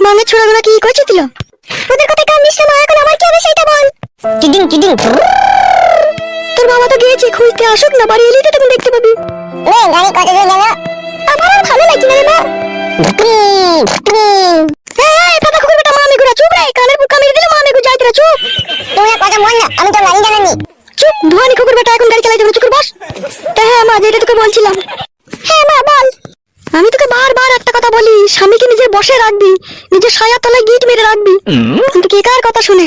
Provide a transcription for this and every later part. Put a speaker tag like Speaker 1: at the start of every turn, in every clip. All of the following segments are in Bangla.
Speaker 1: মামের ছোড়াগুলো কি করছে দিল
Speaker 2: ওদের কথা কান দিস না এখন আমার কি হবে সেটা বল। টিডিং টিডিং
Speaker 1: তোর বাবা তো গিয়েছে খুঁজতে আসুক না বাড়ি এলেই তো তখন দেখতে পাবি।
Speaker 2: নে গাড়ি কত দূর যাবে আমার ভালো লাগছে না রে মা ভুটনি ভুটনি
Speaker 1: এই পাতা কুকুর বেটা মামে গুড়া চুপ রে কানের বুকা মেরে দিলে মামে গু যাইতে চুপ
Speaker 2: তুমি আর কথা বল না আমি তো গাড়ি জানানি
Speaker 1: চুপ ধোয়ানি কুকুর বেটা এখন গাড়ি চালাইতে চুকুর বস তা হ্যাঁ মা যেটা তোকে বলছিলাম হ্যাঁ মা বল আমি তোকে বারবার একটা কথা বলি স্বামীকে নিজের বসে রাখবি নিজের সায়ার তলায় গিট মেরে রাখবি কিন্তু কে কার কথা শুনে?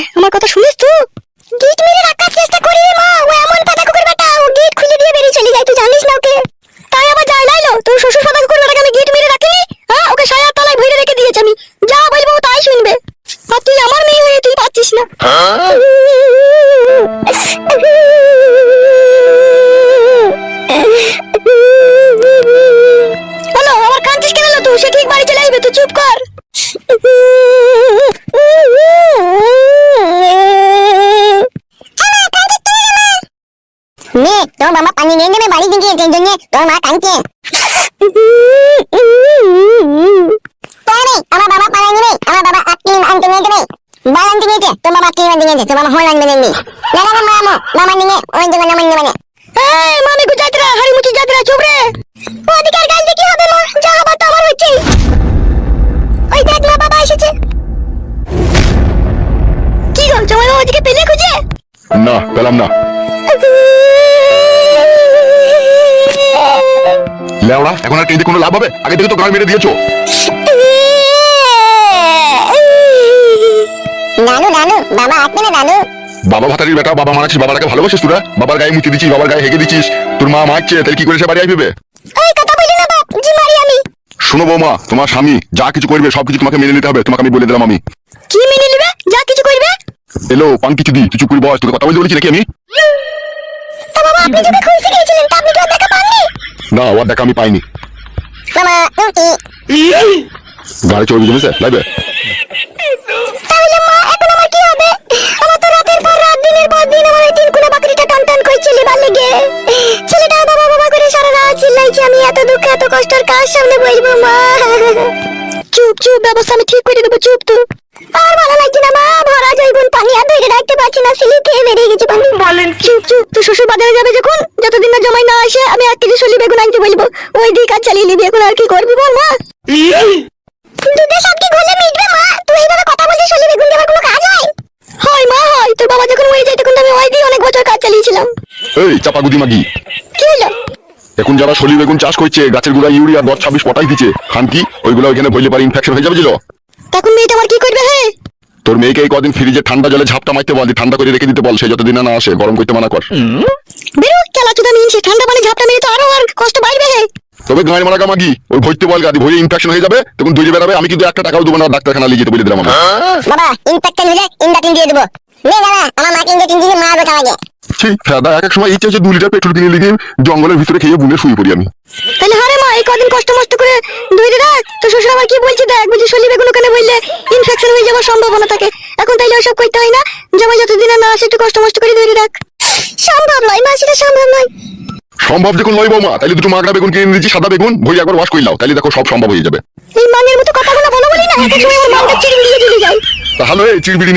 Speaker 1: তোর
Speaker 2: মামা
Speaker 1: গু যাত্রা হাড়ি মুচি যাত্রা চুপ
Speaker 2: কি হবে যা হবার তো আমার
Speaker 1: কি গো জামাই বাবা ওদিকে পেলে
Speaker 3: না, পেলাম না। লেওড়া এখন আর কেঁদে কোনো লাভ হবে? আগে থেকে তো মেরে দিয়েছ।
Speaker 2: নানু নানু বাবা আসবে না নানু।
Speaker 3: বাবা ভাতারির বেটা বাবা মারাছিস বাবাটাকে ভালোবাসিস তোরা? বাবার গায়ে মুতি দিচ্ছিস বাবার গায়ে হেগে দিচ্ছিস। তোর মা মারছে তাহলে কি করে সে বাড়ি আসবে?
Speaker 2: ওই কথা বলি না বাপ জি মারি আমি।
Speaker 3: শোনো বৌমা তোমার স্বামী যা কিছু করবে সবকিছু তোমাকে মেনে নিতে হবে। তোমাকে আমি বলে দিলাম আমি।
Speaker 1: কি মেনে নিবে? যা কিছু করবে?
Speaker 3: এলো পান কিছু দি চুপ করে বস তোকে কথা বলতে বলেছি নাকি আমি?
Speaker 2: তা বাবা আপনি যদি খুঁজতে গিয়েছিলেন তা আপনি তো দেখা
Speaker 3: না ওর দেখা আমি পাইনি। গাড়ি চলবে জমেছে লাগবে?
Speaker 2: তাহলে মা এখন আমার কি হবে? আমার তো রাতের পর রাত দিনের পর দিন আমার ওই তিন কুনা বাকরিটা টান টান করছে লিবার লেগে ছেলেটা বাবা বাবা করে সারা রাত চিল্লাইছে আমি এত দুঃখ এত কষ্টের কার সামনে বলব মা?
Speaker 1: চুপ চুপ ব্যবস্থা আমি ঠিক করে দেবো চুপ তুই
Speaker 2: আর ভালো লাগছে না মা। ভরা জৈবন পানি আর ধরে রাখতে পারছি না সিলি খেয়ে বেরিয়ে গেছে পানি।
Speaker 1: বলেন চুপ চুপ তুই শ্বশুর বাজারে যাবে যখন? যতদিন না জমাই না আসে আমি এক কেজি সলি বেগুন আনতে বলব। ওই দিক আর চালিয়ে নিবি এখন আর কি করবি বল মা?
Speaker 2: দুধে সব কি ঘোলে মিটবে মা? তুই এইভাবে কথা বলছিস সলি বেগুন দেওয়ার কোনো কাজ হয়?
Speaker 1: হয় মা হয়। তোর বাবা যখন মরে যায় তখন আমি ওই দিয়ে অনেক বছর কাজ চালিয়েছিলাম।
Speaker 3: এই চাপা গুদি মাগি।
Speaker 1: কি হলো?
Speaker 3: এখন যারা সলি বেগুন চাষ করছে গাছের গোড়ায় ইউরিয়া দশ ছাব্বিশ পটাই দিচ্ছে খান কি? ওইগুলো ওইখানে বললে পারে ইনফেকশন হয়ে যাবে
Speaker 1: তখন মেয়েটা আমার কি করবে হ্যাঁ
Speaker 3: তোর মেয়েকে এই কদিন ফ্রিজে ঠান্ডা জলে ঝাপটা মারতে বল ঠান্ডা করে রেখে দিতে বল সে যতদিন না আসে গরম করতে মানা কর।
Speaker 1: বেরো খেলা চুদা মিনছে ঠান্ডা পানি ঝাপটা মেরে তো আরও আর কষ্ট বাড়বে হে।
Speaker 3: তবে গাঁয়ের মারা মাগি ওই ভর্তি বল গাদি ভরে ইনফেকশন হয়ে যাবে তখন দুই বেরাবে আমি কিন্তু একটা টাকাও দেবো না ডাক্তারখানা নিয়ে যেতে বলে দিলাম
Speaker 2: বাবা ইনফেকশন হলে ইনডাকিন দিয়ে দেবো। নে দাদা আমার মাকে ইনজেকশন দিয়ে মারবে আগে
Speaker 3: ঠিক ফেদা এক এক সময় ইচ্ছে হচ্ছে দু লিটার পেট্রোল কিনে লিখে জঙ্গলের ভিতরে খেয়ে বুনে শুয়ে পড়ি আমি।
Speaker 1: তাহলে এই কদিন কষ্ট মষ্ট করে তো শ্বশুর আবার কি বলছে দেখ? শরীর বেগুন ওখানে বললে ইনফেকশন হয়ে যাওয়ার সম্ভাবনা থাকে। এখন তাইলে ওসব করতে হয় না। জামাই যতদিন না আসে একটু কষ্ট মষ্ট করে ধরে রাখ
Speaker 2: সম্ভব নয় মা সেটা সম্ভব নয়।
Speaker 3: সম্ভব যখন নয় বৌমা তাহলে দুটো মাগড়া বেগুন কিনে দিচ্ছি সাদা বেগুন ভই একবার ওয়াশ করলাও তাহলে দেখো সব সম্ভব হয়ে যাবে।
Speaker 1: এই মানের মতো কথাগুলো বলো বলি না। এক এক সময় আমার যায়।
Speaker 3: তাহলে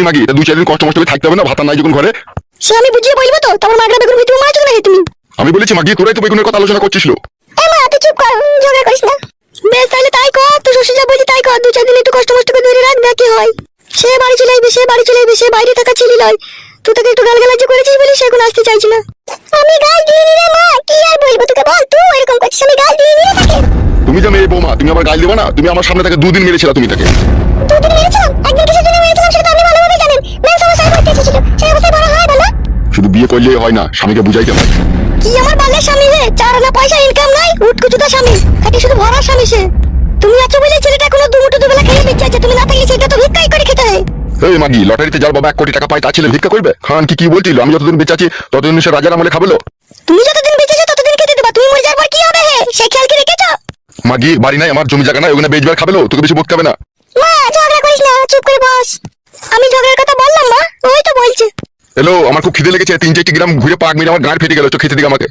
Speaker 3: মাগি এটা দু চার দিন কষ্ট মষ্ট করে থাকতে হবে না ভাতা নাই যখন ঘরে।
Speaker 1: সে আমি বুঝিয়ে বলব তো তোমার মাগরা বেগুন ভিতরে মাছ না তুমি?
Speaker 3: আমি বলেছি মাগি তোরাই তো বেগুনের কথা আলোচনা করছিস
Speaker 2: তুই চুপ কর ঝগড়া করিস না।
Speaker 1: বেশ তাহলে তাই কর তো শ্বশুর যা বলছি তাই কর। দু চার দিন একটু কষ্ট মষ্ট করে ধরে রাখ দেখ হয়। সে বাড়ি চলে আসবে সে বাড়ি চলে আসবে সে বাইরে থাকা ছেলে নয়। তুই তাকে একটু গালগালাজ করেছিস বলে সে এখন আসতে চাইছি না।
Speaker 2: আমি গাল দিইনি রে মা কি আর বলব তোকে বল তুই এরকম করছিস আমি গাল রে তাকে।
Speaker 3: তুমি যে মেয়ে বৌমা তুমি আবার গাল দেবে না? তুমি আমার সামনে তাকে দুদিন মেরেছিল তুমি তাকে।
Speaker 2: দুদিন মেরেছিলাম? একদিন কিসের জন্য মেরেছিলাম সেটা আপনি ভালোভাবে জানেন। সমস্যায় পড়তে এসেছিল সেই অবস্থায় বড় হয় বলো।
Speaker 3: শুধু বিয়ে করলেই হয় না স্বামীকে বুঝাইতে হয়।
Speaker 1: কি আমার বালের স্বামী রে? চার আনা পয়সা ইনকাম নাই স্বামী। খাটি শুধু ভরার স্বামী সে। তুমি আছো বলে ছেলেটা এখনও দুমুটো দুবেলা খেয়ে বেঁচে আছে তুমি না থাকলে সেটা তো ভিক্ষাই করে খেতে হয়।
Speaker 3: এই মাগি লটারিতে যার বাবা এক কোটি টাকা পায় তার ছেলে ভিক্ষা করবে? খান কি কি বলছিল? আমি যতদিন বেঁচে আছি ততদিন সে রাজার আমলে খাবেলো।
Speaker 1: তুমি যতদিন বেঁচে আছো ততদিন খেতে দেবা। তুমি মরে যাওয়ার পর কি হবে হে? সে খেয়াল কি রেখেছো?
Speaker 3: মাগি বাড়ি নাই আমার জমি জায়গা নাই ওখানে বেচবার খাবেলো তোকে বেশি বকতে হবে না।
Speaker 4: মা ঝগড়া করিস না চুপ করে বস।
Speaker 1: আমি ঝগড়ার কথা বললাম মা ওই তো বলছে।
Speaker 3: হ্যালো আমার খুব খিদে লেগেছে তিন চারটি গ্রাম ঘুরে পাক মেরে আমার গাঁট ফেটে গেল চো খেতে দিকে আমাকে।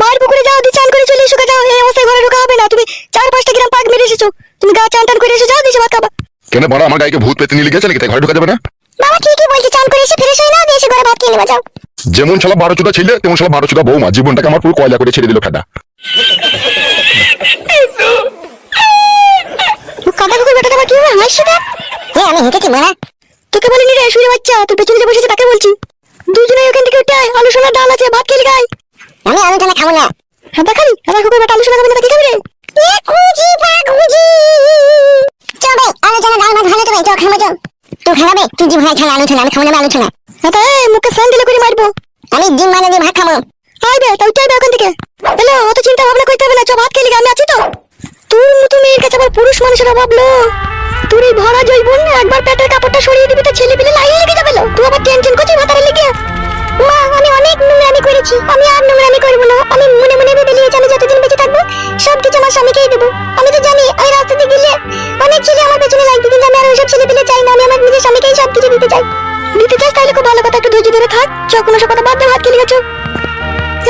Speaker 1: বার পুকুরে যাও দি চান করে চলে এসো যাও এই অবস্থায় ঘরে ঢোকা হবে না। তুমি চার পাঁচটা গ্রাম পাক মেরে এসেছ। তুমি গা চান টান করে এসে যাও দিছে ভাত খাবা
Speaker 3: কেন বড় আমার গায়ে ভূত পেতে নিয়ে গেছে নাকি? তাই ঘরে ঢোকা যাবে না?
Speaker 4: বাবা ঠিকই বলছে চান করে এসে ফ্রেশ হয়ে না দিয়ে এসে ঘরে ভাত খেয়ে নেবা যাও।
Speaker 3: যেমন শালা বারো চোদা ছেলে তেমন শালা বারো চোদা বৌমা। জীবনটাকে আমার পুরো কয়লা করে ছেড়ে দিল ফেটা
Speaker 1: কাদা কুকুর বেটাটা আবার কি হবে হাসছে দেখ
Speaker 4: হ্যাঁ আমি হেঁটেছি মারা?
Speaker 1: তোকে বলিনি রে শুয়ে বাচ্চা তোর পেছনে যে বসেছে তাকে বলছি। দুজনে ওখান থেকে উঠে আয় আলু সোনার ডাল আছে ভাত খেলি গাই
Speaker 4: আমি আলু টানা খাব না?
Speaker 1: হ্যাঁ দেখালি কাদা কুকুর বেটা আলু সোনা খাবে না কি খাবি রে?
Speaker 4: এ খুঁজি পা খুঁজি। চবে আলু টানা ডাল ভাত ভালো তো ভাই খাব চো তুই খাবে তুই জি ভাই ছাড়া আলু টানা আমি খাব না আলু টানা
Speaker 1: হ্যাঁ তা এই মুখে স্যান্ডেলে করে মারবো।
Speaker 4: আমি ডিম বানিয়ে দিয়ে ভাত খাব।
Speaker 1: আইবে তা উঠে আইবে ওখান থেকে। হ্যালো অত চিন্তা ভাবনা করতে হবে না চ ভাত খেলি আমি আছি তো। তোর মতো মেয়ের কাছে আবার পুরুষ মানুষের অভাব লো। তোর এই ভরা জৈবন একবার পেটের কাপড়টা সরিয়ে দিবি তো ছেলে পেলে লাইন লেগে যাবে তুই আবার টেনশন করছিস মাথারে লেগে?
Speaker 4: মা, আমি অনেক নোংরামি করেছি। আমি আর নোংরামি করব না। আমি মনে মনে ভেবে নিয়েছি আমি যতদিন বেঁচে থাকব সব কিছু আমার স্বামীকেই দেবো। আমি তো জানি, ওই রাস্তা দিয়ে গেলে অনেক ছেলে আমার পেছনে লাগবে, কিন্তু আমি আর ওইসব ছেলে পেলে চাই না। আমি আমার নিজের স্বামীকেই সব কিছু দিতে চাই।
Speaker 1: দিতে চাস তাহলে খুব ভালো কথা, একটু ধৈর্য ধরে থাক। কোনো সব কথা বাদ দে ভাত খেলি গেছো।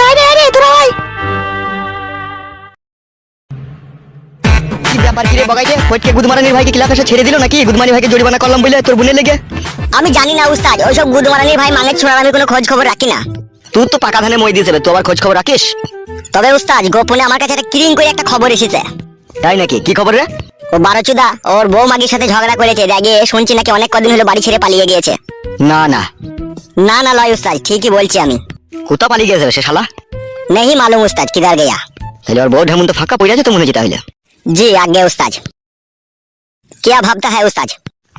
Speaker 1: আয় রে রে তোরা আয়।
Speaker 5: আবার কিরে বগাই দে গুদমারানির ভাইকে ক্লাস ছেড়ে দিল নাকি? গুদমানি ভাইকে জরিমানা করলাম বলে তোর বোনের লেগে?
Speaker 4: আমি জানি না উস্তাদ। ওইসব গুদমারানির ভাই মানে ছোড়ার আমি কোনো খোঁজ খবর রাখি না।
Speaker 5: তুই তো পাকা ধানে মই দিয়েছে তো আবার খোঁজ খবর রাখিস?
Speaker 4: তবে উস্তাদ গোপনে আমার কাছে একটা ক্লিন করে একটা খবর এসেছে।
Speaker 5: তাই নাকি? কি খবর রে?
Speaker 4: ও বারোচুদা ওর বউ মাগির সাথে ঝগড়া করেছে রাগে শুনছি নাকি অনেক কদিন হলো বাড়ি ছেড়ে পালিয়ে গিয়েছে।
Speaker 5: না না।
Speaker 4: না না লয় উস্তাদ ঠিকই বলছি আমি।
Speaker 5: কোথা পালিয়ে গেছে সে শালা?
Speaker 4: নেহি মালুম উস্তাদ কিদার গেয়া।
Speaker 5: তাহলে ওর বউ ঢেমন তো ফাঁকা পড়ে আছে তো মনে হচ্ছে তাহলে?
Speaker 4: जी आगे उस्ताद क्या भाबता है उस्ताद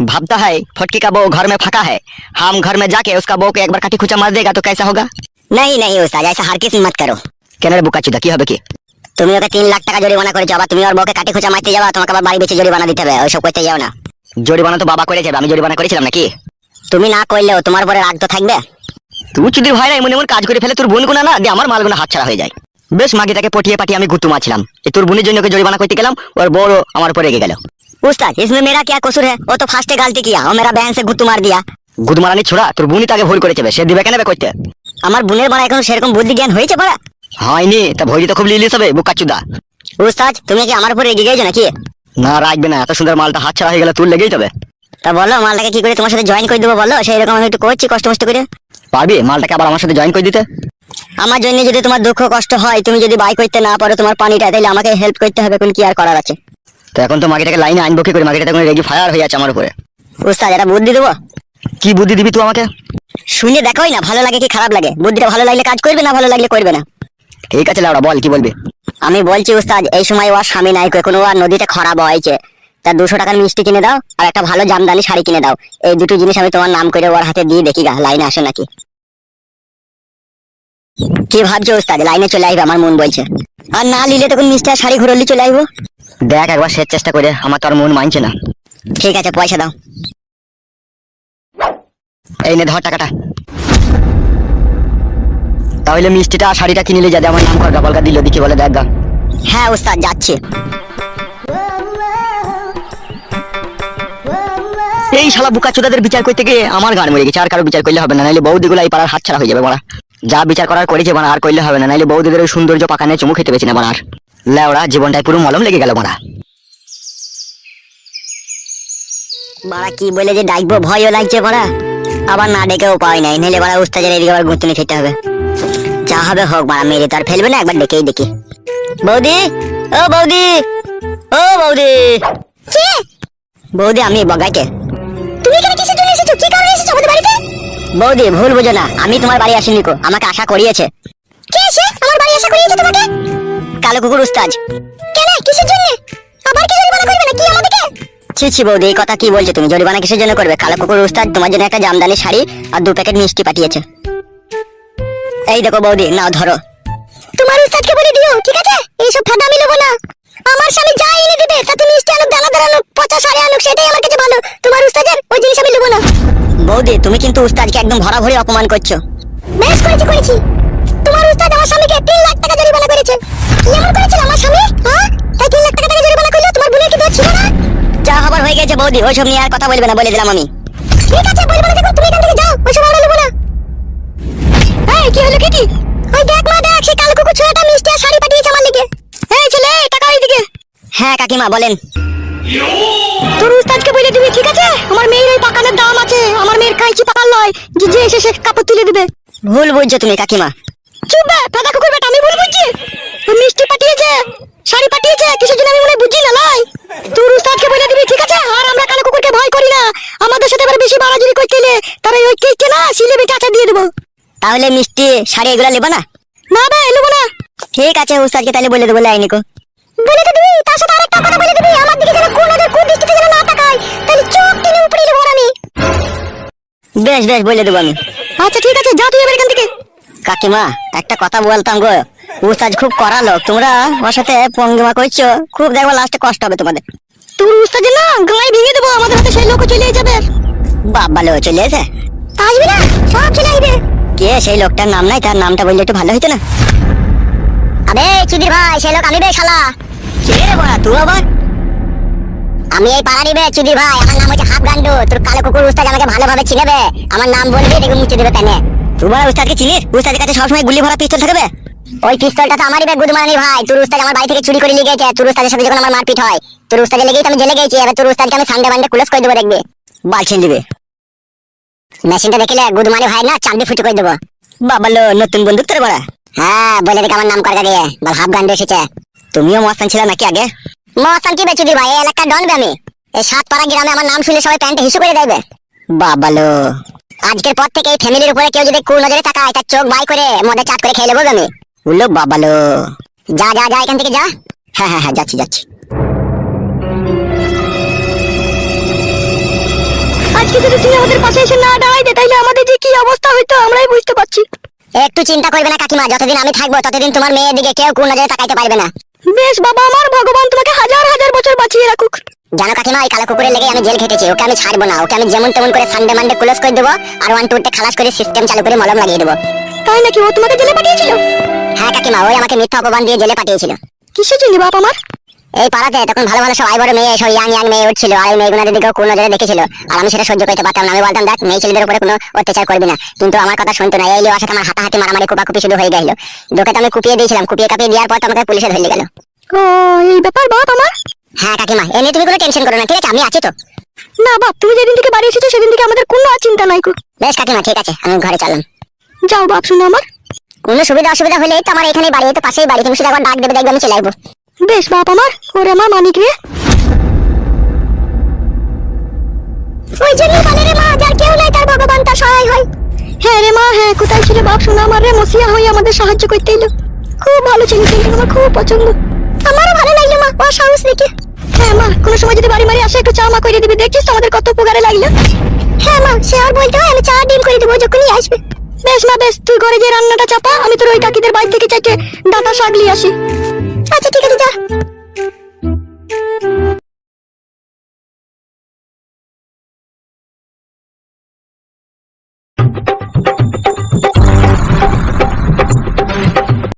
Speaker 5: भाबता है फटकी का बहू घर में फंका है हम घर में जाके उसका बहू को एक बार काटी खुचा मार देगा तो कैसा होगा
Speaker 4: नहीं नहीं उस्ताद ऐसा हर किसी मत करो
Speaker 5: কেন রে বুকা চুদা কি হবে কি
Speaker 4: তুমি ওকে তিন লাখ টাকা জরিমানা করেছো আবার তুমি ওর বউকে কাটি খুঁচা মারতে যাবা তোমাকে আবার বাড়ি বেঁচে জরিমানা দিতে হবে ওইসব করতে যাও না
Speaker 5: জরিমানা তো বাবা করে যাবে আমি জরিমানা করেছিলাম নাকি
Speaker 4: তুমি না করলেও তোমার পরে রাগ তো থাকবে
Speaker 5: তুই চুদির ভাইরা এমন এমন কাজ করে ফেলে তোর বোন গুনা না দিয়ে আমার মালগুনা হাত ছাড়া হয়ে যায় বেশ মাগিটাকে পটিয়ে পাটিয়ে আমি গুতু মারছিলাম এই তোর বোনের জন্য ওকে জরিমানা করতে গেলাম ওর বড় আমার উপরে রেগে গেল
Speaker 4: उस्ताद इसमें मेरा क्या कसूर है वो तो फास्ट गलती किया और मेरा बहन से गुत्तू मार दिया
Speaker 5: গুদমারানি ছোড়া তোর বোনই তাকে ভুল করেছে বে, সে দিবে কেন বে করতে
Speaker 4: আমার বোনের বড় এখন সেরকম বুদ্ধি জ্ঞান হয়েছে বড়া
Speaker 5: হয়নি তা ভৈরি তো খুব লিলিস হবে বুকা চুদা
Speaker 4: উস্তাদ তুমি কি আমার উপর রেগে গেছো নাকি
Speaker 5: না রাখবে না এত সুন্দর মালটা হাত ছাড়া হয়ে গেলে তোর লেগেই তবে
Speaker 4: তা বলো মালটাকে কি করে তোমার সাথে জয়েন করে দেবো বলো? সেই রকম আমি একটু করছি কষ্ট মষ্ট করে।
Speaker 5: পারবি? মালটাকে আবার আমার সাথে জয়েন করে দিতে?
Speaker 4: আমার জন্য যদি তোমার দুঃখ কষ্ট হয় তুমি যদি বাই করতে না পারো তোমার পানিটা তাহলে আমাকে হেল্প করতে হবে কোন কি আর করার আছে?
Speaker 5: তো এখন তো মাগিটাকে লাইনে আনব কি করে? মাগিটা তখন রেগি ফায়ার হয়ে যাচ্ছে আমার উপরে।
Speaker 4: উস্তাদ এটা বুদ্ধি দেবো?
Speaker 5: কি বুদ্ধি দিবি তুই আমাকে?
Speaker 4: শুনে দেখোই না ভালো লাগে কি খারাপ লাগে? বুদ্ধিটা ভালো লাগলে কাজ করবে না ভালো লাগলে করবে না?
Speaker 5: ঠিক আছে লাউড়া বল কি বলবি?
Speaker 4: আমি বলছি উস্তাদ এই সময় ওর স্বামী নাই কোনো আর নদীতে খরা বয়েছে তা দুশো টাকার মিষ্টি কিনে দাও আর একটা ভালো জামদানি শাড়ি কিনে দাও। এই দুটো জিনিস আমি তোমার নাম করে ওর হাতে দিয়ে দেখি গা লাইনে আসো নাকি। কি ভাবছ উস্তাদ লাইনে চলে আসবে আমার মন বলছে। আর না নিলে তখন মিষ্টি আর শাড়ি ঘুরলি চলে আসব।
Speaker 5: দেখ একবার শেষ চেষ্টা করে আমার তো আর মন মানছে না।
Speaker 4: ঠিক আছে পয়সা দাও।
Speaker 5: এই নে ধর টাকাটা। তাহলে মিষ্টিটা আর শাড়িটা কিনে যাতে আমার নাম কলকা কলকা দিল দেখি বলে দেখ গা।
Speaker 4: হ্যাঁ ওস্তাদ যাচ্ছি।
Speaker 5: এই শালা বুকা চোদাদের বিচার করতে গিয়ে আমার গান মরে গেছে আর কারও বিচার করলে হবে না নাইলে বৌদিগুলো এই পাড়ার হাত ছাড়া হয়ে যাবে বড়া যা বিচার করার করেছে বানা আর করলে হবে না নাইলে বৌদিদের ওই সৌন্দর্য পাকানে চুমু খেতে পেছি না বানার লেওড়া জীবনটাই পুরো মলম লেগে গেল বানা
Speaker 4: বাড়া কি বলে যে ডাকবো ভয়ও লাগছে বাড়া আবার না ডেকেও পাই নাই নাহলে বাড়া উস্তাদের এদিকে আবার গুঁতুনি খেতে হবে। যা হবে হোক বাড়া মেরে তো আর ফেলবে না একবার ডেকেই দেখি। বৌদি ও বৌদি ও বৌদি। কে বৌদি আমি বগাইকে তুমি এখানে কিসের জন্য এসেছ? কি কারণে এসেছ আমাদের বাড়িতে? বৌদি ভুল বুঝো না। আমি তোমার বাড়ি আসিনি কো আমাকে আশা করিয়েছে। কে এসে আমার বাড়ি আশা করিয়েছে তোমাকে? কালো কুকুর উস্তাজ। কেন? কিসের জন্য? আবার কি জরিমানা করবে নাকি আমাদেরকে? ছি ছি বৌদি এই কথা কি বলছো তুমি? জরিমানা কিসের জন্য করবে? কালো কুকুর উস্তাদ তোমার জন্য একটা জামদানি শাড়ি আর দু প্যাকেট মিষ্টি পাঠিয়েছে। এই দেখো বৌদি নাও ধরো। তোমার উস্তাদকে বলে দিও ঠিক আছে? এইসব ফাঁদা আমি নেব না। আমার স্বামী যা এনে দিবে তাতে কিন্তু উস্তাদকে একদম ভরা ভরি অপমান করছ। বেশ করেছি করেছি। তোমার উস্তাদ আমার স্বামীকে তিন লাখ টাকা জরিমানা করেছে। কি এমন করেছিল আমার স্বামী? হ্যাঁ? তাই তিন লাখ টাকা টাকা জরিমানা করল? তোমার বোনের কি দোষ ছিল না? যা হবার হয়ে গেছে বৌদি
Speaker 5: ভাবি ওইসব নিয়ে আর কথা বলবে না বলে দিলাম আমি।
Speaker 2: ঠিক আছে বলব না যখন তুমি এখান থেকে যাও ওইসব আমরা নেব না।
Speaker 1: এই কি হলো কি
Speaker 2: ওই দেখ মা দেখ সেই কালো কুকুর ছেলেটা মিষ্টি আর শাড়ি পাঠিয়েছে আমার লিগে।
Speaker 1: এই ছেলে টাকা এইদিকে
Speaker 5: হ্যাঁ কাকিমা বলেন।
Speaker 1: তোর উস্তাদকে বলে দিবি ঠিক আছে? আমার মেয়ের পাকানের দাম আছে। আমার মেয়ের পাকার লয়। যে যে এসে সে কাপড় তুলে দিবে।
Speaker 5: ভুল বুঝছ তুমি কাকিমা।
Speaker 1: চুপ বে কুকুর বেটা আমি ভুল বুঝছি? ও মিষ্টি পাঠিয়েছে শাড়ি পাঠিয়েছে কিসের জন্য আমি মনে বুঝি না লাই তোর উস্তাদকে বলে দিবি ঠিক আছে? আর আমরা কালো কুকুরকে ভয় করি না? আমাদের সাথে এবার বেশি বাড়াজুরি করতে এলে তারা ওই কেককে না সিলে বেটে আচা দিয়ে দেবো।
Speaker 5: তাহলে মিষ্টি শাড়ি এগুলো নেব না?
Speaker 1: না বে এলুবো না।
Speaker 5: ঠিক আছে উস্তাদকে তাহলে বলে দেবো লাইনিকো।
Speaker 2: বলে তো দিবি তার সাথে আরেকটা কথা বলে দিবি। আমার দিকে যেন কোন নজর কোন দৃষ্টিতে যেন না তাকায় তাহলে চোখ টেনে উপরে নেব আমি।
Speaker 5: বেশ বেশ বলে দেবো আমি।
Speaker 1: আচ্ছা ঠিক আছে যা তুই এবার এখান থেকে।
Speaker 5: কাকিমা একটা কথা বলতাম গো। উস্তাদ খুব করা লোক তোমরা ওর সাথে পঙ্গিমা করছ। খুব দেখব লাস্টে কষ্ট হবে তোমাদের।
Speaker 1: তোর উস্তাদের না গায়ে ভেঙে দেবো আমাদের হাতে সেই লোক চলে যাবে।
Speaker 5: বাবা লো চলে এসে?
Speaker 2: আসবি না সব চলে আসবে।
Speaker 5: কে সেই লোকটার নাম নাই? তার নামটা বললে একটু ভালো হইতো না।
Speaker 2: আবে চুদির ভাই সে লোক আমি বে শালা।
Speaker 5: কে রে বড়া তুই আবার?
Speaker 2: আমি এই পাড়ারই বে চুদির ভাই। আমার নাম হচ্ছে হাফ গান্ডু তোর কালো কুকুর উস্তাদ আমাকে ভালোভাবে চিনেবে। আমার নাম বলবি দেখে মুছে দেবে প্যানে।
Speaker 5: তুই বড়া উস্তাদকে চিনিস? উস্তাদের কাছে সবসময় গুলি ভরা পিস্তল থাকবে
Speaker 2: ওই পিস্তলটা তো আমারই গুদমানি ভাই। তোর উস্তাদ আমার বাড়ি থেকে চুরি করে নিয়ে গেছে। তোর উস্তাদের সাথে যখন আমার মারপিট হয় তোর উস্তাদে লেগেই তো আমি জেলে গেছি। এবার তোর উস্তাদকে আমি সানডে বান্ডে ক্লোজ করে দেবো দেখবি।
Speaker 5: বালছেন দিবে।
Speaker 2: মেশিনটা দেখলে গুদমানি ভাই না চাকরি ফুটে করে দেবো।
Speaker 5: বাবা লো নতুন বন্দুক তোর বড়া
Speaker 2: হ্যাঁ বলে দেখে আমার নাম করে দিয়ে। বল হাফ গান্ডু এসেছে।
Speaker 5: তুমিও মস্তান ছিল নাকি আগে?
Speaker 2: মস্তান কি বেচুদি ভাই? এই এলাকার ডনবে আমি। এই সাত পাড়া গ্রামে আমার নাম শুনলে সবাই প্যান্টে হিসু করে দেবে
Speaker 5: বাবা লো
Speaker 2: আজকের পর থেকে এই ফ্যামিলির উপরে কেউ যদি কোন নজরে তাকায় তার চোখ বাই করে মদে চাট করে খেয়ে নেব আমি।
Speaker 5: উল্লো বাবা লো
Speaker 2: যা যা যা এখান থেকে যা।
Speaker 5: হ্যাঁ হ্যাঁ হ্যাঁ যাচ্ছি যাচ্ছি।
Speaker 1: আজকে যদি তুই আমাদের পাশে এসে না দাঁড়াইতে তাইলে আমাদের যে কি অবস্থা হইতো আমরাই বুঝতে পারছি।
Speaker 2: একটু চিন্তা করবে না কাকিমা যতদিন আমি থাকব ততদিন তোমার মেয়ের দিকে কেউ কোন নজরে তাকাইতে পারবে না।
Speaker 1: বেশ বাবা আমার ভগবান তোমাকে হাজার হাজার বছর বাঁচিয়ে রাখুক।
Speaker 2: জানো কাকিমা ওই কালো কুকুরের লেগে আমি জেল খেটেছি ওকে আমি ছাড়বো না ওকে আমি যেমন তেমন করে সানডে মানডে ক্লোজ করে দেবো আর ওয়ান টুরতে খালাস করে সিস্টেম চালু করে মলম লাগিয়ে দেবো।
Speaker 1: তাই নাকি ও তোমাকে জেলে পাঠিয়েছিল?
Speaker 2: হ্যাঁ কাকিমা ওই আমাকে মিথ্যা অপমান দিয়ে জেলে পাঠিয়েছিল।
Speaker 1: কিসের জন্য বাপ আমার?
Speaker 2: এই পাড়াতে তখন ভালো ভালো সব আইবড় মেয়ে সব ইয়াং ইয়াং মেয়ে উঠছিল। আর এই মেয়েগুলোদের দিকেও কোন নজরে দেখেছিল। আর আমি সেটা সহ্য করতে পারতাম না। আমি বলতাম দেখ মেয়ে ছেলেদের উপরে কোনো অত্যাচার করবি না। কিন্তু আমার কথা শুনতো না। এই লিওয়ার সাথে আমার হাতাহাতি মারামারি কুপাকুপি শুরু হয়ে গেল। তোকে তো আমি কুপিয়ে দিয়েছিলাম। কুপিয়ে কাপিয়ে দেওয়ার পর তো আমাকে পুলিশে ধরে গেল
Speaker 1: ও এই ব্যাপার বাপ আমার?
Speaker 2: হ্যাঁ কাকিমা এ নিয়ে তুমি কোনো টেনশন করো না। ঠিক আছে আমি আছি তো।
Speaker 1: না বাপ তুমি যেদিন থেকে বাড়ি এসেছ সেদিন থেকে আমাদের কোনো চিন্তা নাই
Speaker 2: বেশ কাকিমা ঠিক আছে আমি ঘরে চললাম।
Speaker 1: যাও বাপ শুনো আমার।
Speaker 2: কোনো সুবিধা অসুবিধা হলে তো আমার এখানে বাড়ি তো পাশেই বাড়ি। তুমি শুধু একবার ডাক দেবে দেখবে আমি চলে আসব।
Speaker 1: বেশ বাপ আমার ওরে আমার মানিক রে।
Speaker 2: ওই জন্যই বলে রে মা যার কেউ নাই তার ভগবান তার সহায় হয়।
Speaker 1: হ্যাঁ রে মা হ্যাঁ কোথায় ছিল বাপ? শোনা আমার রে মসিয়া হয়ে আমাদের সাহায্য করতে এলো। খুব ভালো ছিল ছেলেটা আমার খুব পছন্দ।
Speaker 2: আমারও ভালো লাগল মা ও সাহস দেখে।
Speaker 1: হ্যাঁ মা কোনো সময় যদি বাড়ি মারি আসে একটু চা মা করে দিবি দেখছিস তো আমাদের কত উপকারে লাগল?
Speaker 2: হ্যাঁ মা সে আর বলতে হয় আমি চা ডিম করে দেবো যখনই আসবে।
Speaker 1: বেশ মা বেশ তুই ঘরে যে রান্নাটা চাপা আমি তোর ওই কাকিদের বাড়ি থেকে চাইতে ডাটা শাক নিয়ে আসি। আচ্ছা ঠিক আছে যা।